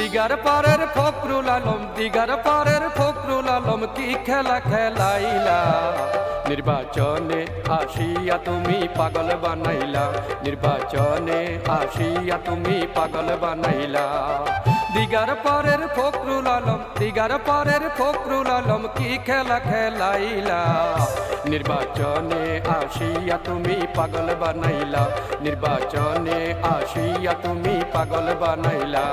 দিগার পারের ফখরুল আলম, দিগার পারের ফখরুল আলম কি খেলা খেলাইলা? নির্বাচনে আসিয়া তুমি পাগল বানাইলা। নির্বাচনে আসিয়া তুমি পাগল বানাইলা। দিগার পারের ফখরুল আলম, দিগার পারের ফখরুল আলম কি খেলা খেলাইলা? নির্বাচনে আসিয়া তুমি পাগল বানাইলা। নির্বাচনে আসিয়া তুমি পাগল বানাইলা।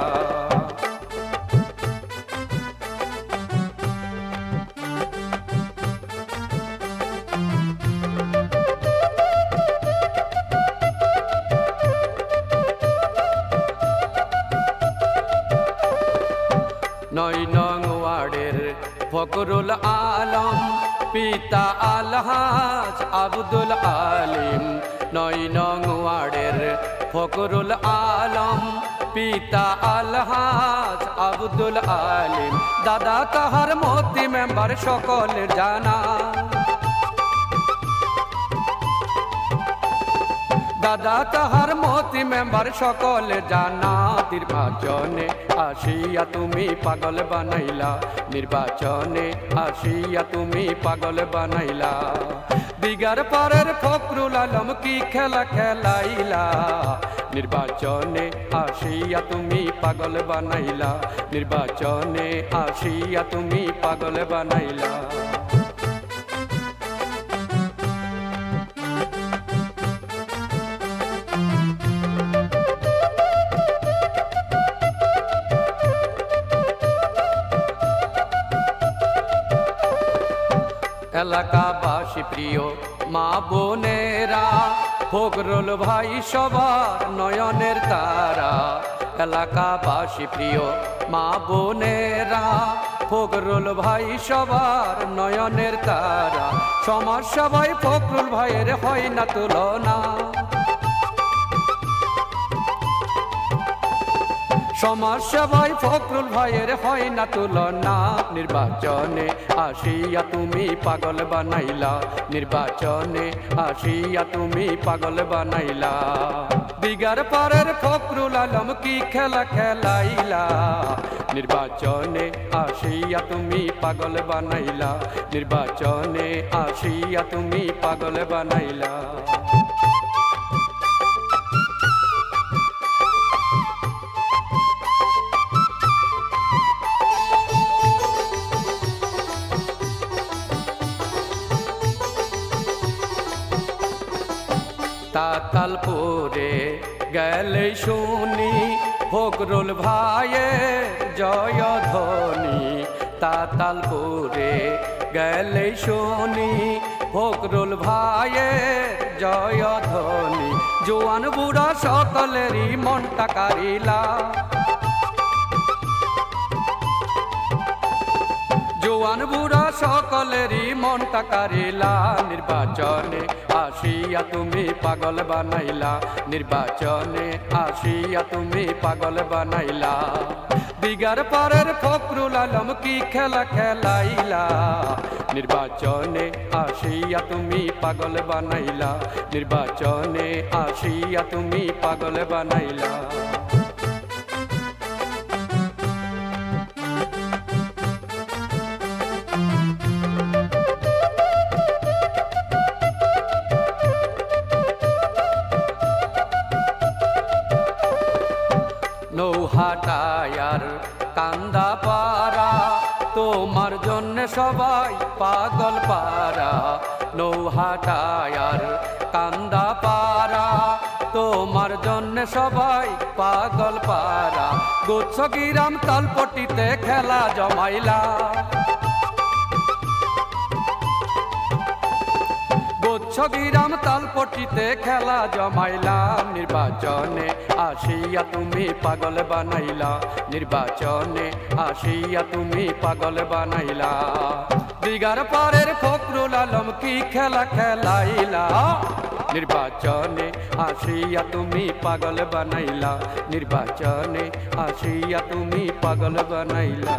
ফকরুল আলম, পিতা আলহাজ আব্দুল আলিম। নয় নং ওয়ার্ডের ফকরুল আলম, পিতা আলহাজ আব্দুল আলিম। দাদা তাহার মতি মেম্বার, সকলের জানা। দাদা তাহার মতি মেম্বার সকলে জানা। নির্বাচনে আসিয়া তুমি পাগল বানাইলা। নির্বাচনে আসিয়া তুমি পাগল বানাইলা। দিগার পারের ফখরুল আলম কি খেলা খেলাইলা? নির্বাচনে আসিয়া তুমি পাগল বানাইলা। নির্বাচনে আসিয়া তুমি পাগল বানাইলা। এলাকাবাসী প্রিয়, মা বোনেরা ফোকরল ভাই সবার নয়নের তারা। এলাকাবাসী প্রিয়, মা বোনেরা, ফখরুল ভাই সবার নয়নের তারা। সমাজ সবাই ফখরুল ভাইয়ের হয় না তুলনা। সমাজ সেবাই ফখরুল ভাইয়ের হয় না তুলনা। নির্বাচনে আসিয়া তুমি পাগল বানাইলা। নির্বাচনে আসিয়া তুমি পাগল বানাইলা। দিগার পারের ফখরুল আলম কি খেলা খেলাইলা? নির্বাচনে আসিয়া তুমি পাগল বানাইলা। নির্বাচনে আসিয়া তুমি পাগল বানাইলা। তাতালপুরে গেলে শুনি, ফকরুল ভাইয়ে জয় ধ্বনি। তাতালপুরে গেলে শুনি, ফকরুল ভাইয়ে জয় ধ্বনি। জোয়ান বুড়া সকলেরই মনটা কারিলা। জোয়ান বুড়া সকলেরই মনটা কারিলা, নির্বাচনে আসিয়া তুমি পাগল বানাইলা, নির্বাচনে আসিয়া তুমি পাগল বানাইলা। দিগার পারের ফখরুল আলম কি খেলা খেলাইলা? নির্বাচনে আসিয়া তুমি পাগল বানাইলা, নির্বাচনে আসিয়া তুমি পাগল বানাইলা। নৌহাটায়ার কান্দা পারা তোমার জন্য সবাই পাগল পারা নৌহাটায়ার কান্দা পারা তোমার জন্য সবাই পাগল পারা গুচ্ছ গিরাম তালপটিতে খেলা জমাইলা। গুচ্ছগিরাম তালপটিতে খেলা জমাইলাম নির্বাচনে আসিয়া তুমি পাগল বানাইলা। নির্বাচনে আসিয়া তুমি পাগল বানাইলা। দিগার পারের ফখরুল আলম কি খেলা খেলাইলা? নির্বাচনে আসিয়া তুমি পাগল বানাইলা। নির্বাচনে আসিয়া তুমি পাগল বানাইলা।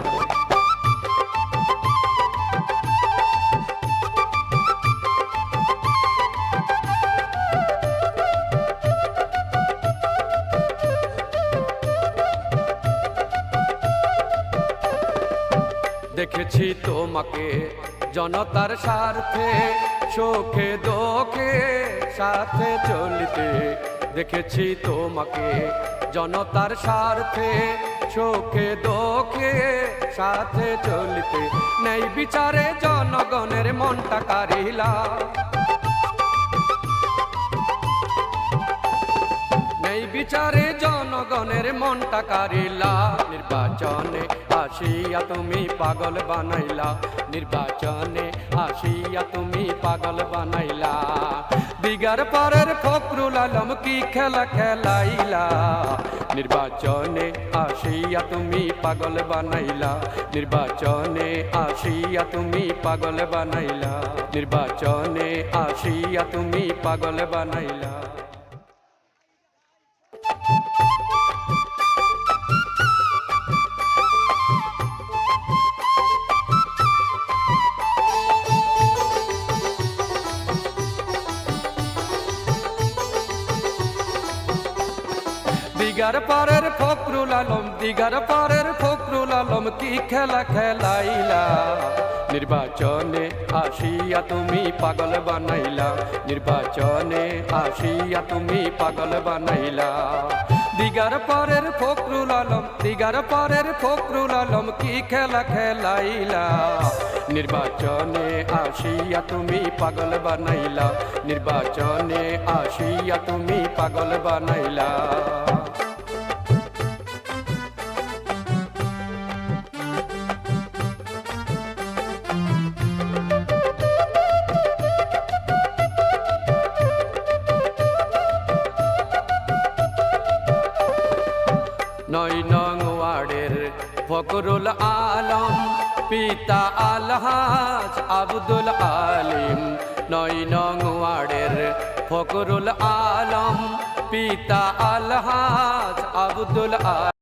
দেখেছি তোমাকে। জনতার স্বার্থে শোকে দোকে সাথে চলিতে দেখেছি তোমাকে। জনতার স্বার্থে শোকে দোকে সাথে চলিতে। নেই বিচারে জনগণের মনটা কারিলা। বিচারে জনগণের মনটা কারিলা। নির্বাচনে আসিয়া তুমি পাগল বানাইলা। নির্বাচনে আসিয়া তুমি পাগল বানাইলা। দিগার পারের ফখরুল আলম কি খেলা খেলাইলা? নির্বাচনে আসিয়া তুমি পাগল বানাইলা। নির্বাচনে আসিয়া তুমি পাগল বানাইলা। নির্বাচনে আসিয়া তুমি পাগল বানাইলা। দিগার পারের ফখরুল আলম, দিগার পারের ফখরুল আলম কি খেলা খেলাইলা? নির্বাচনে আসিয়া তুমি পাগল বানাইলা। নির্বাচনে আসিয়া তুমি পাগল বানাইলা। দিগার পারের ফখরুল আলম, দিগার পারের ফখরুল আলম কি খেলা খেলাইলা? নির্বাচনে আসিয়া তুমি পাগল বানাইলা। নির্বাচনে আসিয়া তুমি পাগল বানাইলা। ফকরুল আলম পিতা আলহাজ আব্দুল আলিম নয় নং ফকরুল আলম পিতা আলহাজ আব্দুল আলিম